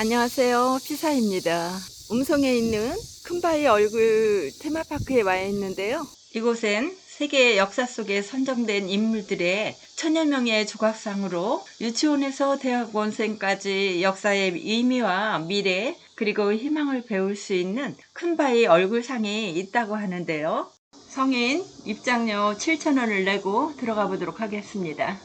안녕하세요. 피사입니다. 음성에 있는 큰바위 얼굴 테마파크에 와 있는데요. 이곳엔 세계 역사 속에 선정된 인물들의 천여 명의 조각상으로 유치원에서 대학원생까지 역사의 의미와 미래 그리고 희망을 배울 수 있는 큰바위 얼굴상이 있다고 하는데요. 성인 입장료 7,000원을 내고 들어가 보도록 하겠습니다.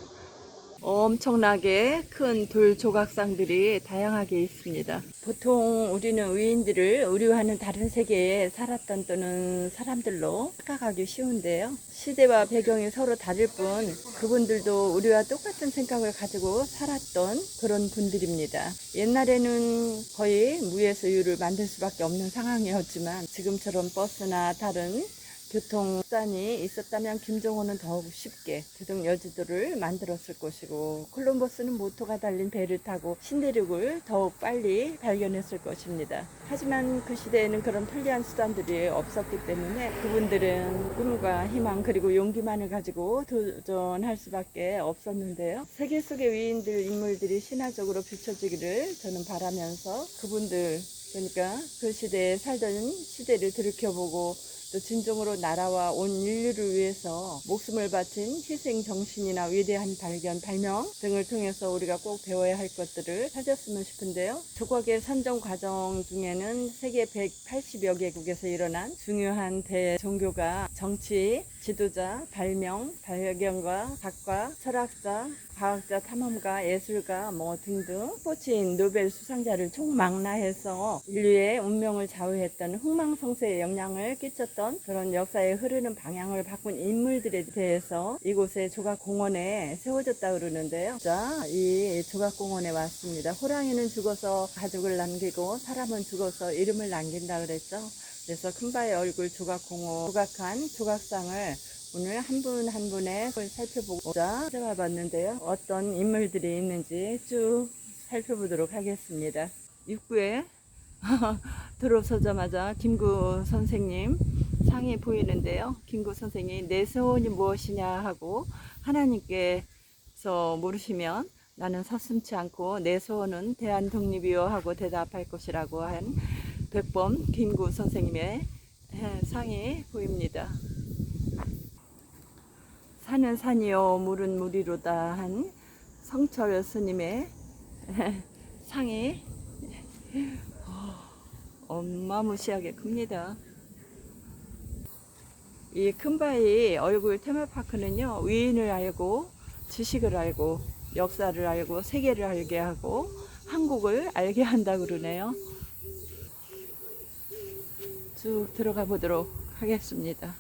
엄청나게 큰 돌 조각상들이 다양하게 있습니다. 보통 우리는 의인들을 의류하는 다른 세계에 살았던 또는 사람들로 착각하기 쉬운데요. 시대와 배경이 서로 다를 뿐 그분들도 우리와 똑같은 생각을 가지고 살았던 그런 분들입니다. 옛날에는 거의 무에서 유를 만들 수밖에 없는 상황이었지만 지금처럼 버스나 다른 교통수단이 있었다면 김정호는 더욱 쉽게 대동 여지도를 만들었을 것이고 콜럼버스는 모터가 달린 배를 타고 신대륙을 더욱 빨리 발견했을 것입니다. 하지만 그 시대에는 그런 편리한 수단들이 없었기 때문에 그분들은 꿈과 희망 그리고 용기만을 가지고 도전할 수밖에 없었는데요. 세계 속의 위인들 인물들이 신화적으로 비춰지기를 저는 바라면서 그분들 그러니까 그 시대에 살던 시대를 들여켜보고 또 진정으로 나라와 온 인류를 위해서 목숨을 바친 희생 정신이나 위대한 발견, 발명 등을 통해서 우리가 꼭 배워야 할 것들을 찾았으면 싶은데요. 조각의 선정 과정 중에는 세계 180여 개국에서 일어난 중요한 대종교가 정치, 지도자, 발명, 발견과 작가, 철학자, 과학자, 탐험가, 예술가 뭐 등등 스포츠인 노벨 수상자를 총망라해서 인류의 운명을 좌우했던 흥망성쇠의 영향을 끼쳤 던 그런 역사의 흐르는 방향을 바꾼 인물들에 대해서 이곳에 조각공원에 세워졌다 그러는데요. 자, 이 조각공원에 왔습니다. 호랑이는 죽어서 가족을 남기고 사람은 죽어서 이름을 남긴다 그랬죠. 그래서 큰바의 얼굴 조각공원 조각한 조각상을 오늘 한 분한 분의 걸 살펴보고자 찾아와 봤는데요. 어떤 인물들이 있는지 쭉 살펴보도록 하겠습니다. 입구에 들어서자마자 김구 선생님 상이 보이는데요. 김구 선생이 내 소원이 무엇이냐 하고 하나님께서 물으시면 나는 서슴치 않고 내 소원은 대한 독립이요 하고 대답할 것이라고 한 백범 김구 선생님의 상이 보입니다. 산은 산이요 물은 물이로다 한 성철 스님의 상이 어마무시하게 큽니다. 이 큰바위 얼굴 테마파크는요 위인을 알고 지식을 알고 역사를 알고 세계를 알게 하고 한국을 알게 한다 그러네요. 쭉 들어가 보도록 하겠습니다.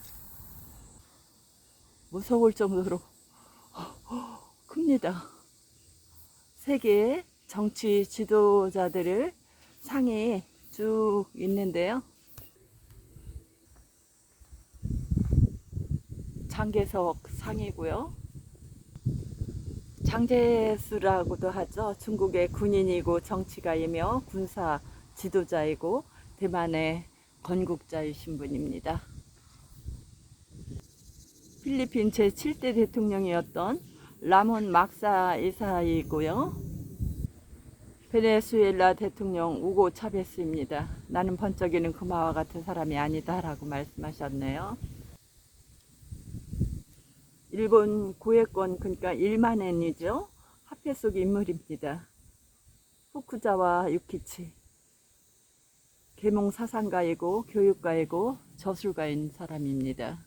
무서울 정도로 큽니다. 세계 정치 지도자들을 상이 쭉 있는데요. 장계석 상이고요. 장제수라고도 하죠. 중국의 군인이고 정치가이며 군사 지도자이고 대만의 건국자이신 분입니다. 필리핀 제7대 대통령이었던 라몬 막사 이사이고요. 베네수엘라 대통령 우고 차베스입니다. 나는 번쩍이는 금화와 같은 사람이 아니다라고 말씀하셨네요. 일본 고해권 그러니까 1만엔이죠. 화폐 속 인물입니다. 후쿠자와 유키치. 계몽 사상가이고 교육가이고 저술가인 사람입니다.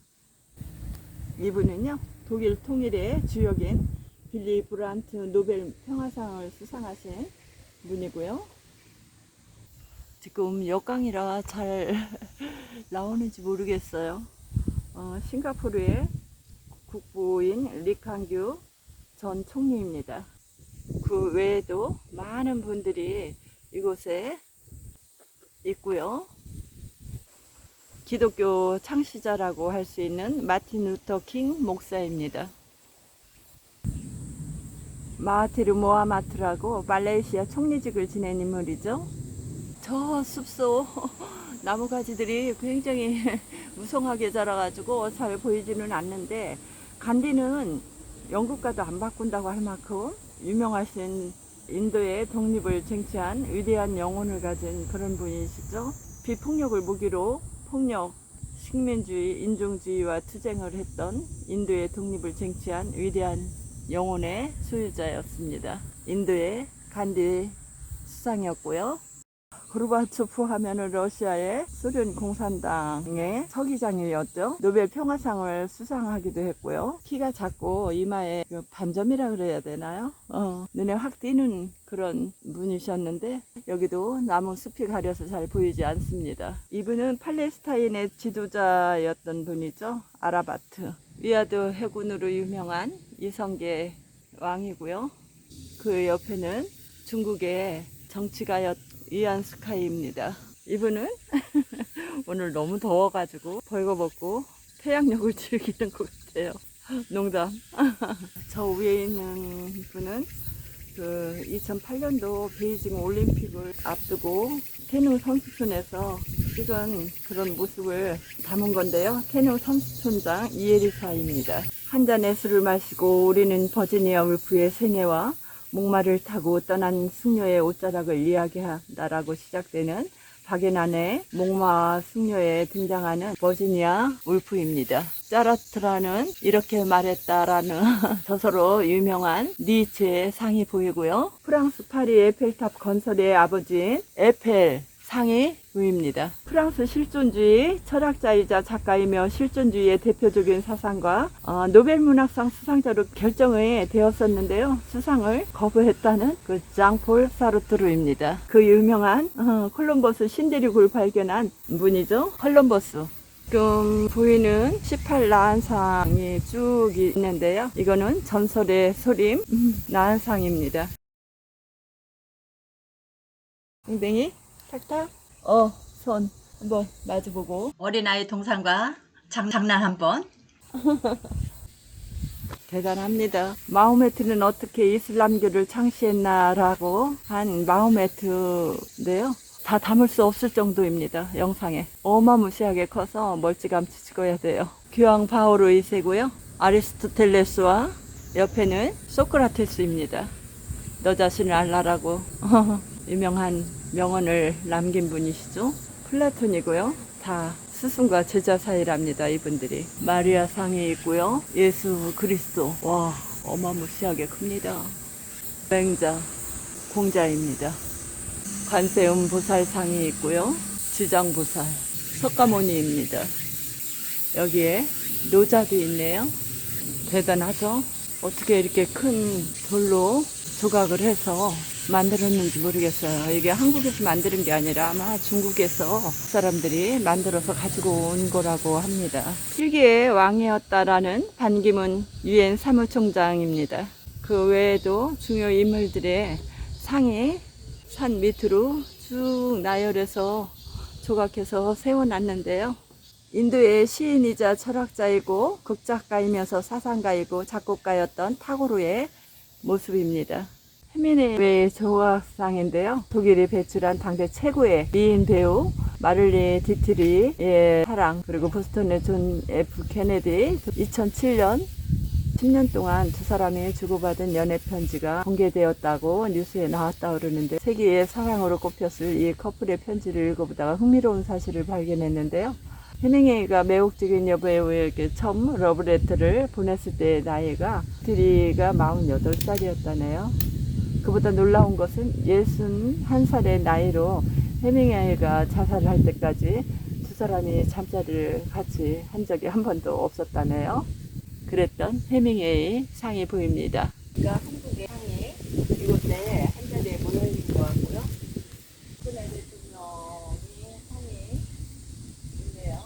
이분은요 독일 통일의 주역인 빌리 브란트 노벨 평화상을 수상하신 분이고요. 지금 역광이라 잘 나오는지 모르겠어요. 어, 싱가포르의 국부인 리캉규 전 총리입니다. 그 외에도 많은 분들이 이곳에 있고요. 기독교 창시자라고 할 수 있는 마틴 루터 킹 목사입니다. 마하티르 모하마트라고 말레이시아 총리직을 지낸 인물이죠. 저 숲속 나무가지들이 굉장히 무성하게 자라가지고 잘 보이지는 않는데 간디는 영국과도 안 바꾼다고 할 만큼 유명하신 인도의 독립을 쟁취한 위대한 영혼을 가진 그런 분이시죠. 비폭력을 무기로 폭력, 식민주의, 인종주의와 투쟁을 했던 인도의 독립을 쟁취한 위대한 영혼의 소유자였습니다. 인도의 간디 수상이었고요. 고르바초프 하면은 러시아의 소련 공산당의 서기장이었죠. 노벨 평화상을 수상하기도 했고요. 키가 작고 이마에 그 반점이라 그래야 되나요? 어, 눈에 확 띄는 그런 분이셨는데 여기도 나무 숲이 가려서 잘 보이지 않습니다. 이분은 팔레스타인의 지도자였던 분이죠. 아라바트. 위아드 해군으로 유명한 이성계 왕이고요. 그 옆에는 중국의 정치가였 이안 스카이입니다. 이분은 오늘 너무 더워가지고 벌거벗고 태양욕을 즐기는 것 같아요. 농담. 저 위에 있는 분은 그 2008년도 베이징 올림픽을 앞두고 캐누 선수촌에서 찍은 그런 모습을 담은 건데요. 캐누 선수촌장 이에리사입니다. 한 잔의 술을 마시고 우리는 버지니아 울프의 생애와 목마를 타고 떠난 승려의 옷자락을 이야기한다라고 시작되는 박예난의 목마와 승려에 등장하는 버지니아 울프입니다. 짜라트라는 이렇게 말했다라는 저서로 유명한 니체의 상이 보이고요. 프랑스 파리 에펠탑 건설의 아버지인 에펠 상이 보입니다. 프랑스 실존주의 철학자이자 작가이며 실존주의의 대표적인 사상과 어, 노벨 문학상 수상자로 결정이 되었었는데요. 수상을 거부했다는 그 장폴 사르트르입니다. 그 유명한 어, 콜럼버스 신대륙을 발견한 분이죠. 콜럼버스. 지금 보이는 18나한상이 쭉 있는데요. 이거는 전설의 소림 음, 나한상입니다. 뱅뱅이 탁탁 어 손 한번 마주보고 어린아이 동상과 장, 장난 한번 대단합니다. 마호메트는 어떻게 이슬람교를 창시했나라고 한 마호메트인데요. 다 담을 수 없을 정도입니다. 영상에. 어마무시하게 커서 멀찌감치 찍어야 돼요. 교황 바오로 2세고요. 아리스토텔레스와 옆에는 소크라테스입니다. 너 자신을 알라라고 유명한 명언을 남긴 분이시죠. 플라톤이고요. 다 스승과 제자 사이랍니다. 이분들이. 마리아 상이 있고요. 예수 그리스도. 와 어마무시하게 큽니다. 맹자 공자입니다. 관세음 보살 상이 있고요. 지장 보살, 석가모니입니다. 여기에 노자도 있네요. 대단하죠? 어떻게 이렇게 큰 돌로 조각을 해서 만들었는지 모르겠어요. 이게 한국에서 만드는 게 아니라 아마 중국에서 사람들이 만들어서 가지고 온 거라고 합니다. 필기의 왕이었다라는 반기문 유엔 사무총장입니다. 그 외에도 중요 인물들의 상이 산 밑으로 쭉 나열해서 조각해서 세워놨는데요. 인도의 시인이자 철학자이고 극작가이면서 사상가이고 작곡가였던 타고르의 모습입니다. 헤미네이의 조각상인데요. 독일이 배출한 당대 최고의 미인 배우 마를리 디트리의 사랑 그리고 보스턴의 존 F 케네디 2007년 10년 동안 두 사람이 주고받은 연애 편지가 공개되었다고 뉴스에 나왔다 그러는데 세계의 사랑으로 꼽혔을 이 커플의 편지를 읽어보다가 흥미로운 사실을 발견했는데요. 헤밍웨이가 매혹적인 여배우에게 처음 러브레터를 보냈을 때의 나이가 드리가 48살이었다네요. 그보다 놀라운 것은 61살의 나이로 헤밍웨이가 자살을 할 때까지 두 사람이 잠자리를 같이 한 적이 한 번도 없었다네요. 그랬던 해밍웨이 상이 보입니다. 그러니까 한국의 상이 이곳에 한 자리에 모여 있는 것 같고요. 박근혜 대통령이 상이 있네요.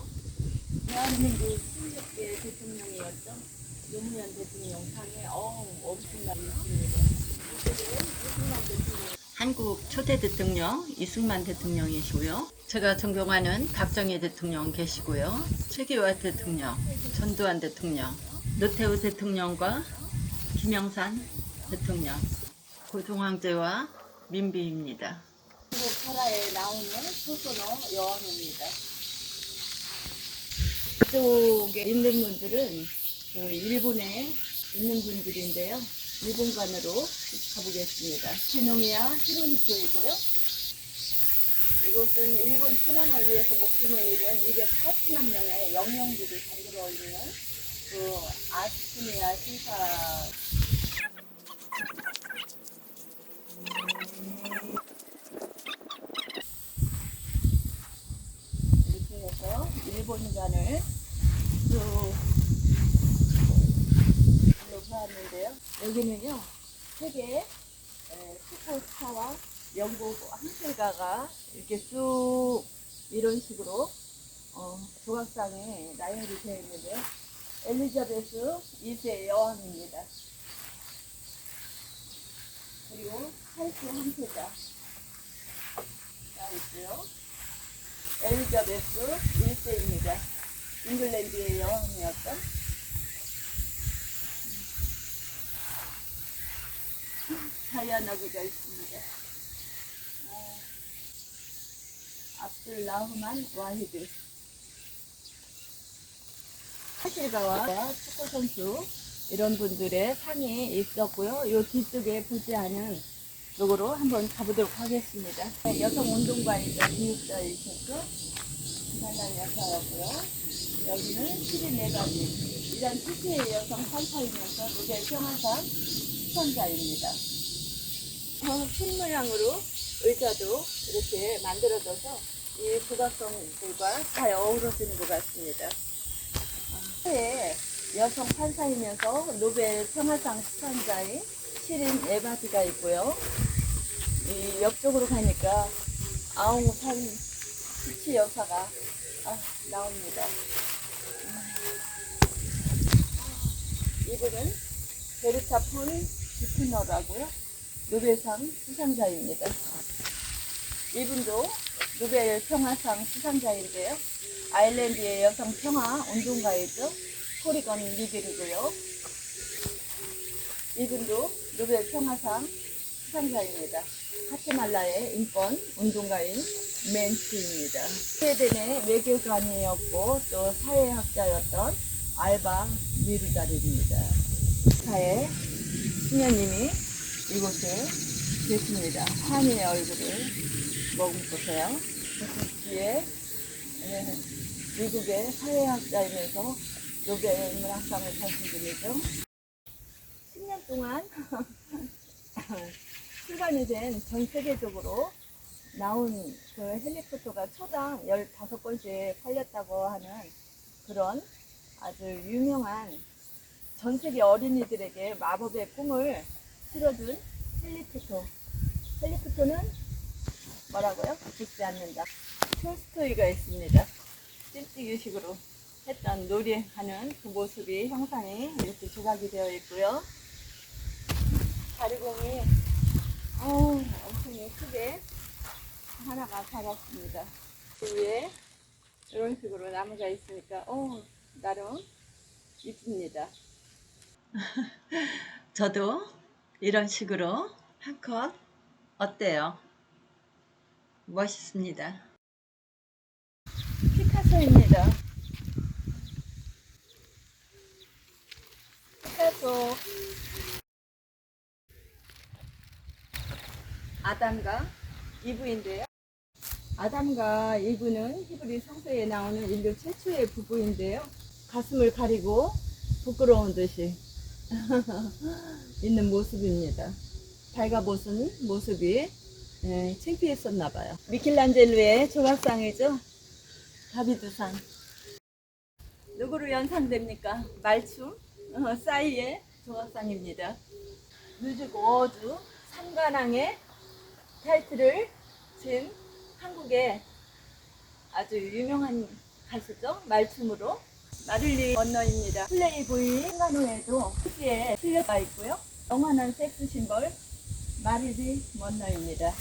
대한민국 16개 대통령이었죠. 노무현 대통령 상에 어 엄청나게 있습니다. 한국 초대 대통령 이승만 대통령이시고요. 제가 존경하는 박정희 대통령 계시고요. 최기화 대통령, 전두환 대통령, 노태우 대통령과 김영산 대통령, 고종황제와 민비입니다. 한국 설화에 나오는 소선호 여왕입니다. 이쪽에 있는 분들은 그 일본에 있는 분들인데요. 이 공간으로 가보겠습니다. 시노미야 히로히토이고요. 이곳은 일본 천황을 위해서 목숨을 잃은 280만 명의 영령들이 잠들어 있는 그 아스미야 신사 이렇게 해서 일본관을 쭉 둘러보았는데요. 여기는요, 세계 에, 슈퍼스타와 영국 항필가가 이렇게 쭉 이런 식으로 어, 조각상에 나열이 되어 있는데요. 엘리자베스 2세 여왕입니다. 그리고 황태자 가 있고요. 엘리자베스 1세입니다. 잉글랜드의 여왕이었던 다이아나비가 있습니다. 아, 압둘 라흐만 와히드 사실가와 축구 선수 이런 분들의 상이 있었고요. 요 뒤쪽에 보지 않은 쪽으로 한번 가보도록 하겠습니다. 네, 여성 운동가이자 기획자이셨고 그날날 여사였고요. 여기는 12네가지 이란 특혜의 여성 판사이면서 노벨 평화상 수상자입니다. 어, 손 모양으로 의자도 이렇게 만들어져서 이 부각성들과 잘 어우러지는 것 같습니다. 의 여성 판사이면서 노벨 평화상 수상자인 시린 에바드가 있고요. 이 옆쪽으로 가니까 아웅산 수치 여사가 아, 나옵니다. 음. 이분은 베르타 폰 주트너라고요. 노벨상 수상자입니다. 이분도 노벨 평화상 수상자인데요. 아일랜드의 여성 평화 운동가이죠. 코리건 리길이고요. 이분도 노벨 평화상 수상자입니다. 카테말라의 인권 운동가인 맨치입니다. 스웨덴의 외교관이었고 또 사회학자였던 알바 미르다르입니다. 사의 수녀님이 이곳에 계십니다. 환희의 얼굴을 머금보세요. 그 뒤에 네, 미국의 사회학자이면서 노벨 문학상을 타신 분이죠. 10년 동안 출간이 된 전 세계적으로 나온 그 해리포터가 초당 15권씩 팔렸다고 하는 그런 아주 유명한 전 세계 어린이들에게 마법의 꿈을 실어준 헬리포터. 헬리포터는 뭐라고요? 죽지 않는다. 톨스토이가 있습니다. 찔찌기식으로 했던 놀이하는 그 모습이 형상이 이렇게 조각이 되어 있고요. 다리공이 어우, 엄청 크게 하나가 자랐습니다. 그 위에 이런 식으로 나무가 있으니까 어 나름 이쁩니다. 저도 이런 식으로 한 컷 어때요? 멋있습니다. 피카소입니다. 피카소. 아담과 이브인데요. 아담과 이브는 히브리 성서에 나오는 인류 최초의 부부인데요. 가슴을 가리고 부끄러운 듯이 있는 모습입니다. 밝아벗은 모습이 예, 창피했었나 봐요. 미켈란젤로의 조각상이죠. 다비드상. 누구로 연상됩니까? 말춤 어, 싸이의 조각상입니다. 뮤직 어워즈 삼관왕의 타이틀을 진 한국의 아주 유명한 가수죠. 말춤으로. 마릴리 먼너입니다. 플레이보이 한간호에도 후지에 실려가 있고요. 영원한 섹스 심벌 마릴리 먼너입니다.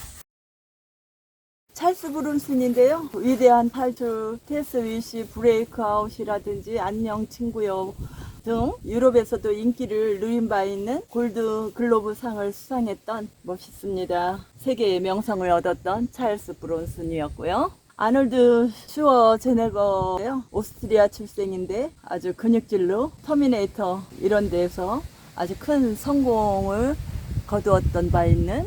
찰스 브룬슨인데요. 위대한 탈출, 테스 위시, 브레이크 아웃이라든지 안녕 친구요 등 유럽에서도 인기를 누린 바 있는 골드 글로브 상을 수상했던 멋있습니다. 세계의 명성을 얻었던 찰스 브론슨이었고요. 아놀드 슈어 제네거요. 오스트리아 출생인데 아주 근육질로 터미네이터 이런 데서 아주 큰 성공을 거두었던 바 있는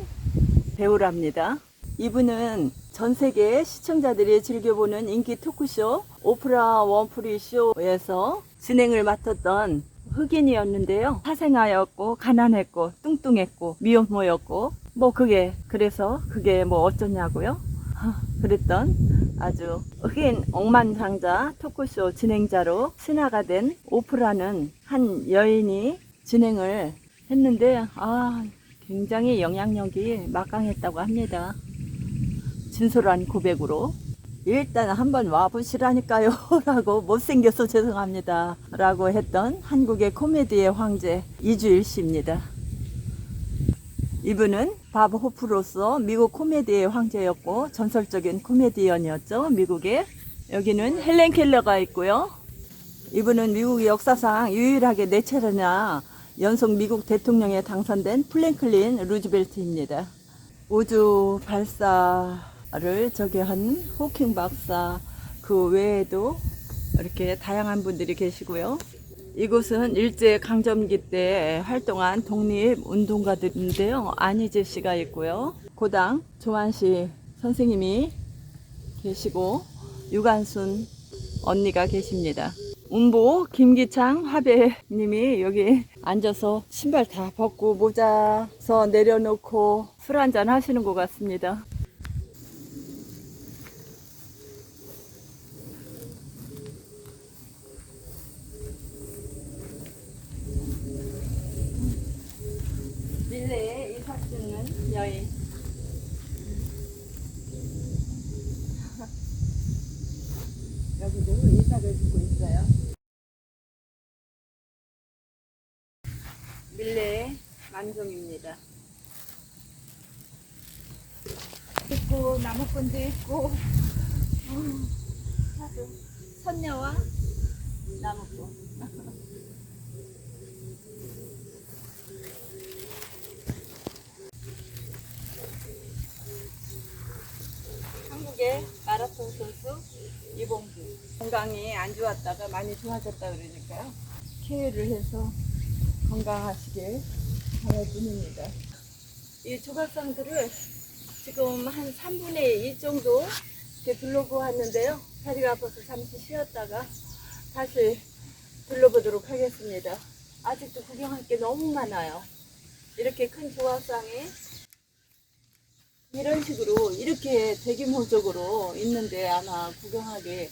배우랍니다. 이분은 전 세계 시청자들이 즐겨보는 인기 토크쇼 오프라 원프리 쇼에서 진행을 맡았던 흑인이었는데요. 사생아였고 가난했고 뚱뚱했고 미혼모였고 뭐 그게 그래서 그게 뭐 어쩌냐고요? 하, 그랬던 아주 흑인 억만장자 토크쇼 진행자로 신화가 된 오프라는 한 여인이 진행을 했는데 아 굉장히 영향력이 막강했다고 합니다. 진솔한 고백으로 일단 한번 와보시라니까요 라고 못생겨서 죄송합니다 라고 했던 한국의 코미디의 황제 이주일 씨입니다. 이분은 바브 호프로서 미국 코미디의 황제였고 전설적인 코미디언이었죠. 미국에. 여기는 헬렌 켈러가 있고요. 이분은 미국 역사상 유일하게 네 차례나 연속 미국 대통령에 당선된 플랭클린 루즈벨트입니다. 우주 발사를 저기 한 호킹 박사 그 외에도 이렇게 다양한 분들이 계시고요. 이곳은 일제 강점기 때 활동한 독립 운동가들인데요. 안희재 씨가 있고요. 고당 조한씨 선생님이 계시고 유관순 언니가 계십니다. 운보 김기창 화배님이 여기 앉아서 신발 다 벗고 모자 서 내려놓고 술 한잔 하시는 것 같습니다. 밀레에 이삭 주는 여인. 여기도 이삭을 주고 있어요. 밀레 만종입니다. 있고 나무꾼도 있고 어, 아주 선녀와? 나무꾼. 한국의 마라톤 선수 이봉주 건강이 안 좋았다가 많이 좋아졌다 그러니까요. 케어를 해서 건강하시길 바라봅니다. 이 조각상들을 지금 한 3분의 2 정도 이렇게 둘러보고 왔는데요 다리가 아파서 잠시 쉬었다가 다시 둘러보도록 하겠습니다 아직도 구경할 게 너무 많아요 이렇게 큰 조각상이 이런 식으로 이렇게 대규모적으로 있는데 아마 구경하기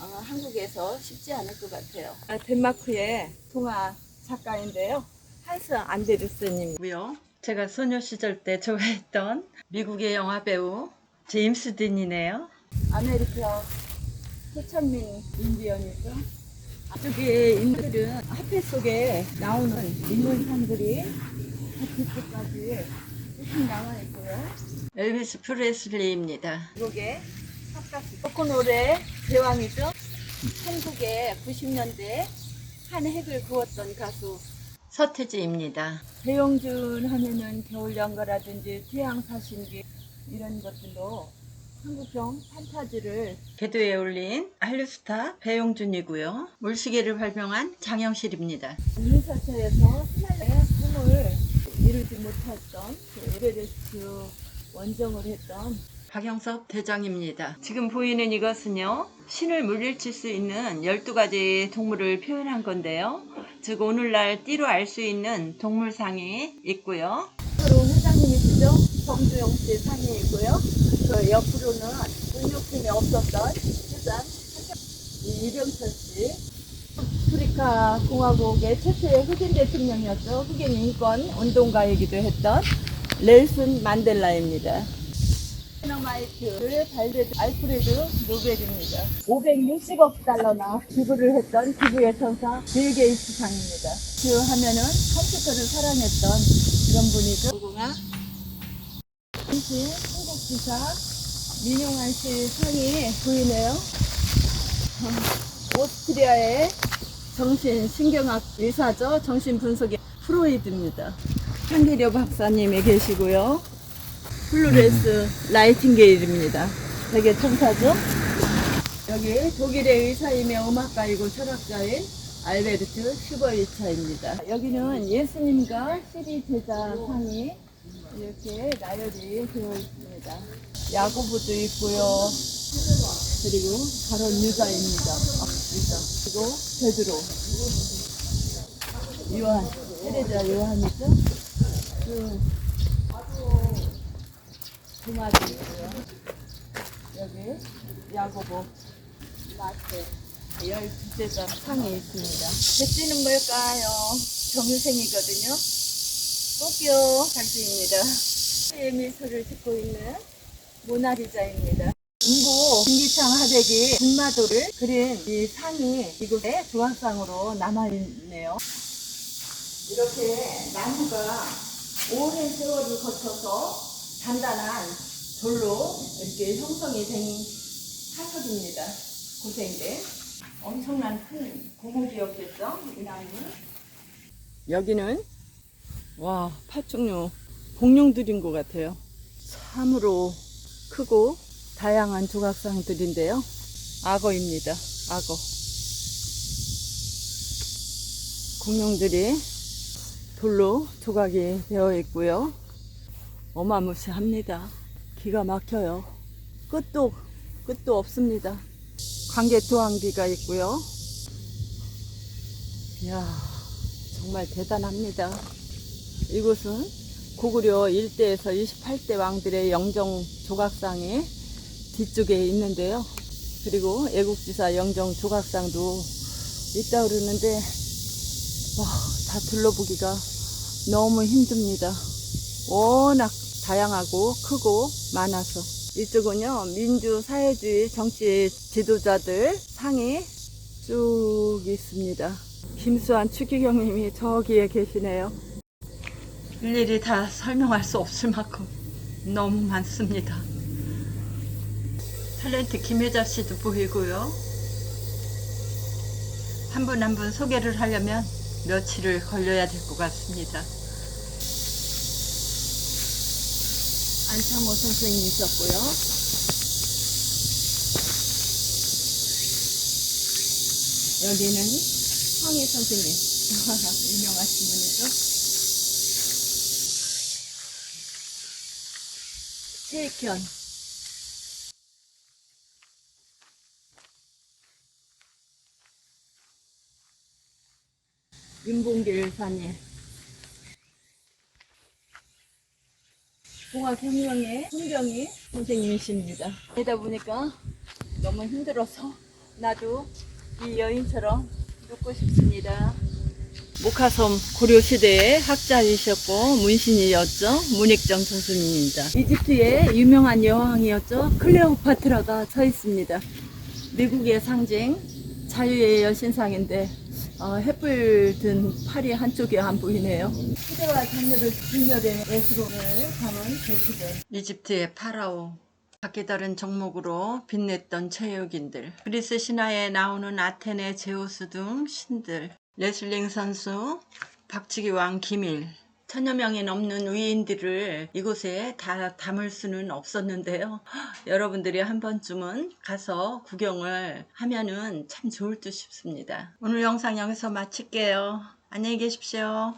어, 한국에서 쉽지 않을 것 같아요. 아, 덴마크의 동화 작가인데요. 한스 안데르슨님이고요. 제가 소녀 시절 때 좋아했던 미국의 영화 배우 제임스 딘이네요. 아메리카 호천민 인디언이죠. 저기 인물들은 화폐 속에 나오는 인물상들이 뒤끝까지 쭉 나와 있고요. 엘비스 프레슬리입니다. 미국의 팝가수 포크 노래 대왕이죠. 한국의 90년대 한 획을 그었던 가수 서태지입니다. 배용준 하면은 겨울 연가라든지 태양 사신기 이런 것들로 한국형 판타지를 궤도에 올린 한류스타 배용준이고요. 물시계를 발명한 장영실입니다. 인사처에서 스날의 꿈을 이루지 못했던 그 에베레스트 원정을 했던 박영섭 대장입니다. 지금 보이는 이것은요. 신을 물리칠 수 있는 12가지 동물을 표현한 건데요. 즉 오늘날 띠로 알 수 있는 동물상이 있고요. 앞으로 회장님이시죠? 정주영 씨 상이 있고요. 그 옆으로는 근육팀에 없었던 회장 이 이병철 씨. 아프리카 공화국의 최초의 흑인 대통령이었죠. 흑인 인권 운동가이기도 했던 넬슨 만델라입니다. 다이너마이트를 발레 알프레드 노벨입니다. 560억 달러나 기부를 했던 기부의 천사 빌 게이츠 상입니다. 그 하면은 컴퓨터를 사랑했던 그런 분이죠. 무궁화 기사 민용환 씨 상이 보이네요. 어, 오스트리아의 정신 신경학 의사죠. 정신 분석의 프로이드입니다. 한기려 박사님이 계시고요. 플루레스 라이팅게일입니다. 되게 천사죠? 여기 독일의 의사이며 음악가이고 철학자인 알베르트 슈버리처입니다. 여기는 예수님과 시리 제자 상이 이렇게 나열이 되어 있습니다. 야고보도 있고요. 그리고 가론 유다입니다. 아, 유다. 그리고 베드로. 요한. 세례자 요한이죠. 그, 두 마리 있고요. 여기 야고보. 마태. 열 둘째자 상이 있습니다. 백지는 뭘까요? 정유생이거든요. 꼭요 갈지입니다. 의 미소를 듣고 있는 모나리자입니다. 인고 김기창 하백이 군마도를 그린 이 상이 이곳에 조각상으로 남아있네요. 이렇게 나무가 오랜 세월을 거쳐서 단단한 돌로 이렇게 형성이 된 사석입니다. 고생대. 엄청난 큰 고목이었겠죠? 이 나무는. 여기는 와 파충류 공룡들인 것 같아요. 참으로 크고 다양한 조각상들인데요. 악어입니다. 악어. 공룡들이 돌로 조각이 되어 있고요. 어마무시합니다. 기가 막혀요. 끝도 끝도 없습니다. 관계토항비가 있고요. 이야 정말 대단합니다. 이곳은 고구려 일대에서 28대 왕들의 영정 조각상이 뒤쪽에 있는데요. 그리고 애국지사 영정 조각상도 있다 그러는데 와, 다 둘러보기가 너무 힘듭니다. 워낙 다양하고 크고 많아서 이쪽은요 민주 사회주의 정치 지도자들 상이 쭉 있습니다. 김수환 추기경님이 저기에 계시네요. 일일이 다 설명할 수 없을 만큼 너무 많습니다. 탤런트 김혜자 씨도 보이고요. 한 분 한 분 소개를 하려면 며칠을 걸려야 될 것 같습니다. 안창호 선생님이 있었고요. 여기는 황희 선생님. 유명하신 분이죠. 최익현. 윤봉길 사님. 공학혁명의 손병희 선생님이십니다. 그러다 보니까 너무 힘들어서 나도 이 여인처럼 눕고 싶습니다. 목화섬 고려시대의 학자이셨고 문신이었죠. 문익정 선생님입니다. 이집트의 유명한 여왕이었죠. 클레오파트라가 서 있습니다. 미국의 상징 자유의 여신상인데 어, 햇불 든 팔이 한쪽에 안 보이네요. 시대와 장르를 진열의 예술을 담은 대시대. 이집트의 파라오. 각기 다른 종목으로 빛냈던 체육인들. 그리스 신화에 나오는 아테네 제우스 등 신들. 레슬링 선수, 박치기 왕 기밀. 천여 명이 넘는 위인들을 이곳에 다 담을 수는 없었는데요. 여러분들이 한 번쯤은 가서 구경을 하면은 참 좋을 듯 싶습니다. 오늘 영상 여기서 마칠게요. 안녕히 계십시오.